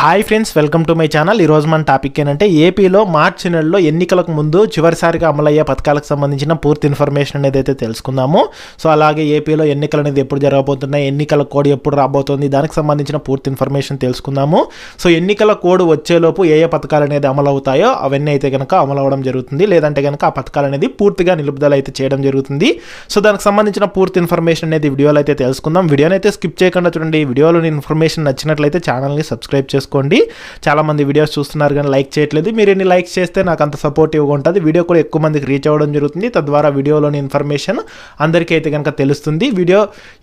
Hi friends welcome to my channel ఈరోజు మన topic ఏంటంటే ఏపీలో మార్చి నెలలో ఎన్నికలకు ముందు చివరిసారిగా అమలయ్యే పథకాలకు సంబంధించిన పూర్తి ఇన్ఫర్మేషన్ అనేది అయితే తెలుసుకుందాము. సో అలాగే ఏపీలో ఎన్నికలు అనేది ఎప్పుడు జరగబోతున్నాయి ఎన్నికల కోడ్ ఎప్పుడు రాబోతుంది దానికి సంబంధించిన పూర్తి ఇన్ఫర్మేషన్ తెలుసుకుందాము. సో ఎన్నికల కోడ్ వచ్చేలోపు ఏ ఏ పథకాలు అనేది అమలు అవుతాయో అవన్నీ అయితే కనుక అమలు అవ్వడం జరుగుతుంది. లేదంటే కనుక ఆ పథకాలు అనేది పూర్తిగా నిలుపుదల అయితే చేయడం జరుగుతుంది. సో దానికి సంబంధించిన పూర్తి ఇన్ఫర్మేషన్ అనేది వీడియోలో అయితే తెలుసుకుందాం. వీడియోని అయితే స్కిప్ చేయకుండా చూడండి. వీడియోలోని ఇన్ఫర్మేషన్ నచ్చినట్లయితే ఛానల్ని సబ్స్క్రైబ్ చేసుకోండి. చాలామంది వీడియోస్ చూస్తున్నారు కానీ లైక్ చేయట్లేదు. మీరు ఎన్ని లైక్స్ చేస్తే నాకు అంత సపోర్టివ్గా ఉంటుంది. వీడియో కూడా ఎక్కువ మందికి రీచ్ అవ్వడం జరుగుతుంది. తద్వారా వీడియోలోని ఇన్ఫర్మేషన్ అందరికీ అయితే కనుక తెలుస్తుంది. వీడియో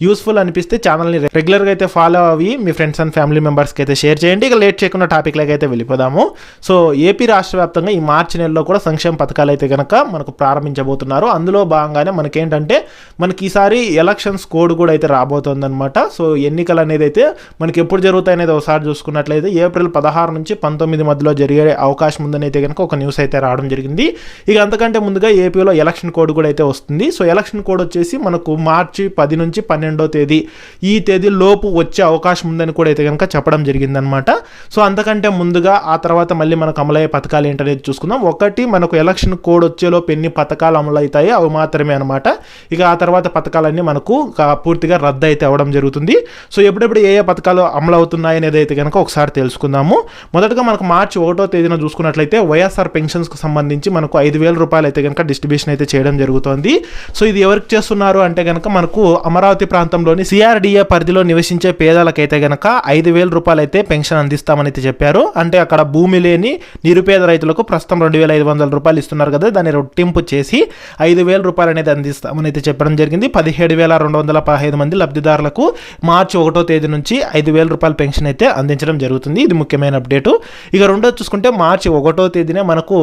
యూస్ఫుల్ అనిపిస్తే ఛానల్ని రెగ్యులర్గా అయితే ఫాలో అయ్యి మీ ఫ్రెండ్స్ అండ్ ఫ్యామిలీ మెంబర్స్కి అయితే షేర్ చేయండి. ఇక లేట్ చేయకుండా టాపిక్లోకి అయితే వెళ్ళిపోదాము. సో ఏపీ రాష్ట్ర వ్యాప్తంగా ఈ మార్చి నెలలో కూడా సంక్షేమ పథకాలు అయితే కనుక మనకు ప్రారంభించబోతున్నారు. అందులో భాగంగానే మనకేంటంటే మనకి ఈసారి ఎలక్షన్స్ కోడ్ కూడా అయితే రాబోతుందన్నమాట. సో ఎన్నికలు అనేది అయితే మనకి ఎప్పుడు జరుగుతాయి అనేది ఒకసారి చూసుకున్నట్లయితే ఏప్రిల్ పదహారు నుంచి పంతొమ్మిది మధ్యలో జరిగే అవకాశం ఉందని అయితే కనుక ఒక న్యూస్ అయితే రావడం జరిగింది. ఇక అంతకంటే ముందుగా ఏపీలో ఎలక్షన్ కోడ్ కూడా అయితే వస్తుంది. సో ఎలక్షన్ కోడ్ వచ్చేసి మనకు మార్చి పది నుంచి పన్నెండో తేదీ ఈ తేదీ లోపు వచ్చే అవకాశం ఉందని కూడా అయితే కనుక చెప్పడం జరిగిందనమాట సో అంతకంటే ముందుగా ఆ తర్వాత మళ్ళీ మనకు అమలయ్యే పథకాలు ఏంటనేది చూసుకుందాం. ఒకటి మనకు ఎలక్షన్ కోడ్ వచ్చేలోపు ఎన్ని పథకాలు అమలు అవుతాయి అవి మాత్రమే అనమాట ఇక ఆ తర్వాత పథకాలన్నీ మనకు పూర్తిగా రద్దు అయితే అవ్వడం జరుగుతుంది. సో ఎప్పుడెప్పుడు ఏ ఏ పథకాలు అమలు అనేది అయితే కనుక ఒకసారి తెలుసుకుందాము. మొదటగా మనకు మార్చి ఒకటో తేదీన చూసుకున్నట్లయితే వైఎస్ఆర్ పెన్షన్స్కి సంబంధించి మనకు ఐదు వేల రూపాయలు అయితే కనుక డిస్ట్రిబ్యూషన్ అయితే చేయడం జరుగుతోంది. సో ఇది ఎవరికి చేస్తున్నారు అంటే కనుక మనకు అమరావతి ప్రాంతంలోని సిఆర్డిఏ పరిధిలో నివసించే పేదలకైతే కనుక ఐదు వేల రూపాయలు అయితే పెన్షన్ అందిస్తామని అయితే చెప్పారు. అంటే అక్కడ భూమి లేని నిరుపేద రైతులకు ప్రస్తుతం రెండు వేల ఐదు వందల రూపాయలు ఇస్తున్నారు కదా దాన్ని రొట్టింపు చేసి ఐదు వేల రూపాయలు అనేది అందిస్తామని అయితే చెప్పడం జరిగింది. పదిహేడు వేల రెండు వందల పదహైదు మంది లబ్ధిదారులకు మార్చి ఒకటో తేదీ నుంచి ఐదు వేల రూపాయల పెన్షన్ అయితే అందించడం జరుగుతుంది. ఇది ముఖ్యమైన అప్డేటు. ఇక రెండో చూసుకుంటే మార్చి ఒకటో తేదీనే మనకు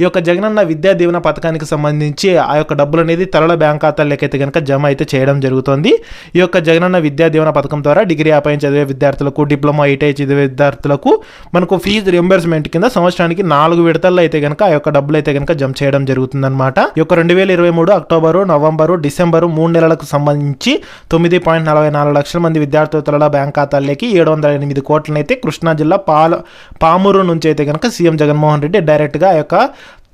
ఈ యొక్క జగనన్న విద్యా దీవెన పథకానికి సంబంధించి ఆ యొక్క డబ్బులు అనేది తరల బ్యాంక్ ఖాతాలకైతే కనుక జమ అయితే చేయడం జరుగుతుంది. ఈ యొక్క జగనన్న విద్యా దీవెన పథకం ద్వారా డిగ్రీ అపాయం చదివే విద్యార్థులకు డిప్లొమా ఐటీఐ చదివే విద్యార్థులకు మనకు ఫీజు రియంబర్స్మెంట్ కింద సంవత్సరానికి నాలుగు విడతల్లో అయితే కనుక ఆ యొక్క డబ్బులు అయితే కనుక జమ చేయడం జరుగుతుందన్నమాట. ఈ యొక్క రెండు వేల ఇరవై మూడు అక్టోబరు నవంబరు డిసెంబరు మూడు నెలలకు సంబంధించి తొమ్మిది పాయింట్ నలభై నాలుగు లక్షల మంది విద్యార్థుల తరల బ్యాంక్ ఖాతాల్లోకి ఏడు వందల ఎనిమిది కోట్లనైతే కృష్ణా జిల్లా పాల పామూరు నుంచి అయితే కనుక సీఎం జగన్మోహన్ రెడ్డి డైరెక్ట్గా ఆ యొక్క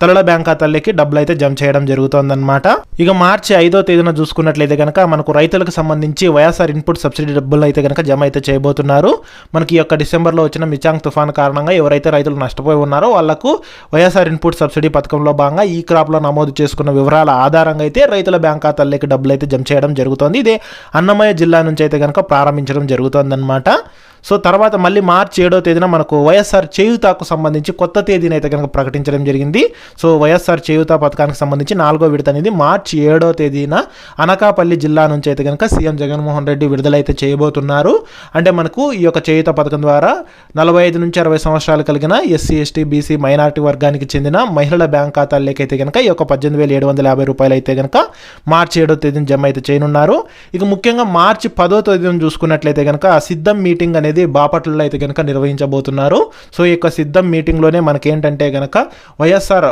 తరల బ్యాంక్ ఖాతాల్లోకి డబ్బులు అయితే జమ చేయడం జరుగుతుందన్నమాట. ఇక మార్చి ఐదో తేదీన చూసుకున్నట్లయితే కనుక మనకు రైతులకు సంబంధించి వైఎస్ఆర్ ఇన్పుట్ సబ్సిడీ డబ్బులు అయితే కనుక జమ అయితే చేయబోతున్నారు. మనకి ఈ యొక్క డిసెంబర్లో వచ్చిన మిచాంగ్ తుఫాన్ కారణంగా ఎవరైతే రైతులు నష్టపోయి ఉన్నారో వాళ్ళకు వైఎస్ఆర్ ఇన్పుట్ సబ్సిడీ పథకంలో భాగంగా ఈ క్రాప్లో నమోదు చేసుకున్న వివరాల ఆధారంగా అయితే రైతుల బ్యాంక్ ఖాతాల్లోకి డబ్బులు అయితే జమ చేయడం జరుగుతుంది. ఇదే అన్నమయ్య జిల్లా నుంచి అయితే కనుక ప్రారంభించడం జరుగుతుందన్నమాట. సో తర్వాత మళ్ళీ మార్చి ఏడో తేదీన మనకు వైఎస్ఆర్ చేయూతాకు సంబంధించి కొత్త తేదీని అయితే కనుక ప్రకటించడం జరిగింది. సో వైఎస్ఆర్ చేయూత పథకానికి సంబంధించి నాలుగో విడత అనేది మార్చి ఏడో తేదీన అనకాపల్లి జిల్లా నుంచి అయితే కనుక సీఎం జగన్మోహన్ రెడ్డి విడుదలైతే చేయబోతున్నారు. అంటే మనకు ఈ యొక్క చేయూత పథకం ద్వారా నలభై ఐదు నుంచి అరవై సంవత్సరాలు కలిగిన ఎస్సీ ఎస్టీ బీసీ మైనారిటీ వర్గానికి చెందిన మహిళల బ్యాంక్ ఖాతాల్లోకి అయితే కనుక ఈ యొక్క పద్దెనిమిది వేల ఏడు వందల యాభై రూపాయలు అయితే కనుక మార్చి ఏడో తేదీన జమ అయితే చేయనున్నారు. ఇక ముఖ్యంగా మార్చి పదో తేదీన చూసుకున్నట్లయితే కనుక సిద్ధం మీటింగ్ అనేది బాపట్లలో అయితే కనుక నిర్వహించబోతున్నారు. సో ఈ యొక్క సిద్ధం మీటింగ్లోనే మనకేంటంటే కనుక వైఎస్ఆర్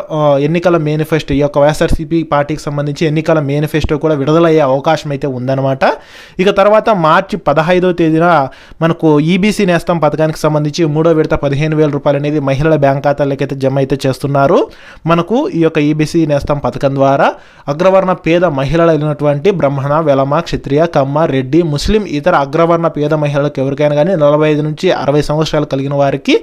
ఎన్నికల మేనిఫెస్టో ఈ యొక్క వైఎస్ఆర్సీపీ పార్టీకి సంబంధించి ఎన్నికల మేనిఫెస్టో కూడా విడుదలయ్యే అవకాశం అయితే ఉందన్నమాట. ఇక తర్వాత మార్చి పదహైదో తేదీన మనకు ఈబీసీ నేస్తం పథకానికి సంబంధించి మూడో విడత పదిహేను వేల రూపాయలు అనేది మహిళల బ్యాంక్ ఖాతాలకి అయితే జమ అయితే చేస్తున్నారు. మనకు ఈ యొక్క ఈబీసీ నేస్తం పథకం ద్వారా అగ్రవర్ణ పేద మహిళలు అయినటువంటి బ్రహ్మణ వెలమ క్షత్రియ కమ్మ రెడ్డి ముస్లిం ఇతర అగ్రవర్ణ పేద మహిళలకు ఎవరికైనా కానీ నలభై ఐదు నుంచి అరవై సంవత్సరాలు కలిగిన వారికి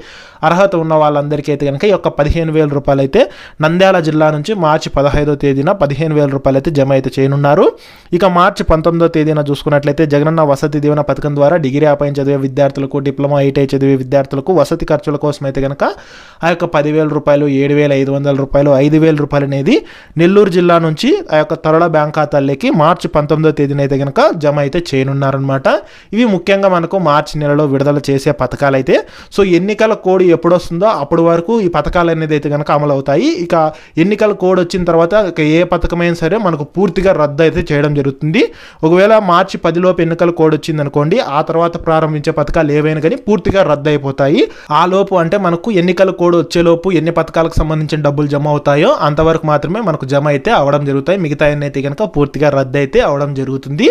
అర్హత ఉన్న వాళ్ళందరికీ అయితే కనుక ఈ యొక్క పదిహేను వేల రూపాయలు అయితే నంద్యాల జిల్లా నుంచి మార్చి పదహైదో తేదీన పదిహేను వేల రూపాయలు అయితే జమ అయితే చేయనున్నారు. ఇక మార్చి పంతొమ్మిదో తేదీన చూసుకున్నట్లయితే జగనన్న వసతి దీవెన పథకం ద్వారా డిగ్రీ ఆపైన చదివే విద్యార్థులకు డిప్లొమా ఐటీఐ చదివే విద్యార్థులకు వసతి ఖర్చుల కోసం అయితే కనుక ఆ యొక్క పదివేల రూపాయలు ఏడు వేల ఐదు వందల రూపాయలు ఐదు వేల రూపాయలు అనేది నెల్లూరు జిల్లా నుంచి ఆ యొక్క తరల బ్యాంక్ ఖాతాల్లోకి మార్చి పంతొమ్మిదో తేదీన అయితే కనుక జమ అయితే చేయనున్నారనమాట ఇవి ముఖ్యంగా మనకు మార్చి నెలలో విడుదల చేసే పథకాలు అయితే సో ఎన్నికల కోడ్ ఎప్పుడు వస్తుందో అప్పటి వరకు ఈ పథకాలు అనేది అయితే కనుక అమలు అవుతాయి ఇక ఎన్నికల కోడ్ వచ్చిన తర్వాత ఇక ఏ పథకమైనా సరే మనకు పూర్తిగా రద్దు అయితే చేయడం జరుగుతుంది. ఒకవేళ మార్చి పదిలోపు ఎన్నికల కోడ్ వచ్చింది అనుకోండి ఆ తర్వాత ప్రారంభించే పథకాలు ఏవైనా కానీ పూర్తిగా రద్దు అయిపోతాయి ఆ లోపు అంటే మనకు ఎన్నికల కోడ్ వచ్చేలోపు ఎన్ని పథకాలకు సంబంధించిన డబ్బులు జమ అవుతాయో అంతవరకు మాత్రమే మనకు జమ అయితే అవడం జరుగుతాయి. మిగతా అయితే కనుక పూర్తిగా రద్దు అయితే అవడం జరుగుతుంది.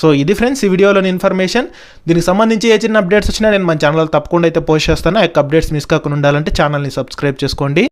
సో ఇది ఫ్రెండ్స్ ఈ వీడియోలోని ఇన్ఫర్మేషన్. దీనికి సంబంధించి ఏ చిన్న అప్డేట్ అప్డేట్స్ వచ్చినా నేను మన ఛానల్ తప్పకుండా అయితే పోస్ట్ చేస్తాను. ఆ యొక్క అప్డేట్స్ మిస్ కాకుండా ఉండాలంటే ఛానల్ని సబ్స్క్రైబ్ చేసుకోండి.